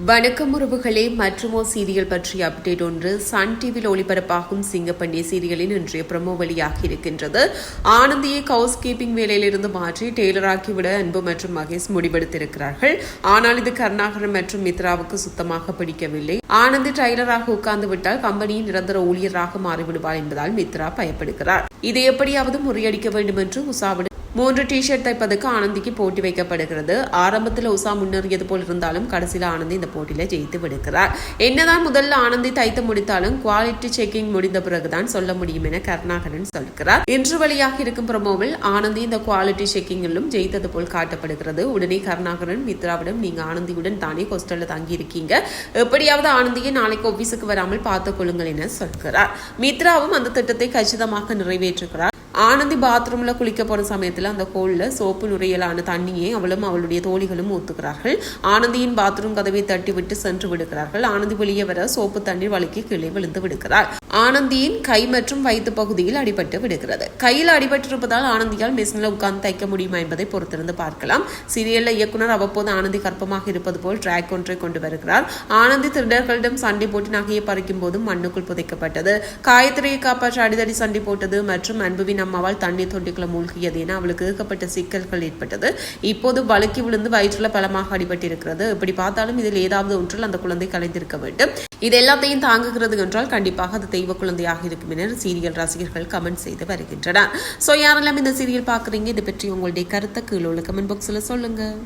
வணக்கம் உறவுகளே மற்றுமோ சீரியல் பற்றிய அப்டேட் ஒன்று சன் டிவியில் ஒளிபரப்பாகும் சிங்கப்பண்ணி சீரியலின் இன்றைய பிரமோ வழியாக இருக்கின்றது. ஆனந்தியை ஹவுஸ் கீப்பிங் வேலையிலிருந்து மாற்றி டெய்லராக்கிவிட அன்பு மற்றும் மகேஷ் முடிவெடுத்திருக்கிறார்கள். ஆனால் இது கருணாகரன் மற்றும் மித்ராவுக்கு சுத்தமாக பிடிக்கவில்லை. ஆனந்தி டெய்லராக உட்கார்ந்து விட்டால் கம்பெனியின் நிரந்தர ஊழியராக மாறிவிடுவார் என்பதால் மித்ரா பயப்படுகிறார். இதை எப்படியாவது முறியடிக்க வேண்டும் என்று உஷாவிடம் மூன்று டிஷர்ட் தைப்பதற்கு ஆனந்திக்கு போட்டி வைக்கப்படுகிறது. ஆரம்பத்தில் உஷா முன்னேறியது போல் இருந்தாலும் கடைசியில் ஆனந்தி இந்த போட்டியில் ஜெயித்து விடுக்கிறார் என்னதான் முதல்ல ஆனந்தி தைத்து முடித்தாலும் குவாலிட்டி செக்கிங் முடிந்த பிறகுதான் சொல்ல முடியும் என கருணாகரன் சொல்கிறார். இன்று வழியாக இருக்கும் ப்ரமோவில் ஆனந்தி இந்த குவாலிட்டி செக்கிங்கிலும் ஜெயித்தது போல் காட்டப்படுகிறது. உடனே கருணாகரன் மித்ராவிடம் நீங்க ஆனந்தியுடன் தானே ஹோஸ்டல்ல தங்கி இருக்கீங்க எப்படியாவது ஆனந்தியை நாளைக்கு ஆபீஸுக்கு வராமல் பார்த்துக் கொள்ளுங்கள் என சொல்கிறார். மித்ராவும் அந்த திட்டத்தை கச்சிதமாக நிறைவேற்றுகிறார். ஆனந்தி பாத்ரூமில் குளிக்க போகிற சமயத்தில் அந்த ஹோல்ல சோப்பு நுரையலான தண்ணியை அவளும் அவளுடைய தோழிகளும் ஊத்துக்கிறார்கள் ஆனந்தியின் பாத்ரூம் கதவை தட்டி விட்டு சென்று விடுகிறார்கள். ஆனந்தி வெளியே வர சோப்பு தண்ணீர் வழுக்கி கீழே விழுந்து விடுகிறார் ஆனந்தியின் கை மற்றும் வயிற்று பகுதியில் அடிபட்டு விடுகிறது. கையில் அடிபட்டிருப்பதால் ஆனந்தியால் மிஷினில் உட்கார்ந்து தைக்க முடியுமா என்பதை பொறுத்திருந்து பார்க்கலாம். சீரியல்ல இயக்குனர் அவ்வப்போது ஆனந்தி கற்பமாக இருப்பது போல் ட்ராக் ஒன்றை கொண்டு வருகிறார். ஆனந்தி திருடர்களிடம் சண்டை போட்டு நகையை பறிக்கும் போதும் மண்ணுக்குள் புதைக்கப்பட்டது. காயத்திரையை காப்பாற்ற அடிதடி சண்டை போட்டது மற்றும் அன்புவின் அம்மாவால் தண்ணீர் தொட்டிக்குள்ள மூழ்கியது என அவளுக்கு ஏகப்பட்ட சிக்கல்கள் ஏற்பட்டது. இப்போது வழுக்கி விழுந்து வயிற்றுல பலமாக அடிபட்டிருக்கிறது. இப்படி பார்த்தாலும் இதில் ஏதாவது ஒன்றில் அந்த குழந்தை கலைந்திருக்க வேண்டும். இது எல்லாத்தையும் தாங்குகிறது என்றால் கண்டிப்பாக அது தெய்வ குழந்தையாக இருக்கும் என சீரியல் ரசிகர்கள் கமெண்ட் செய்து வருகின்றனர். ஸோ யாரெல்லாம் இந்த சீரியல் பார்க்குறீங்க? இதை பற்றி உங்களுடைய கருத்தை கீழே உள்ள கமெண்ட் பாக்ஸில் சொல்லுங்கள்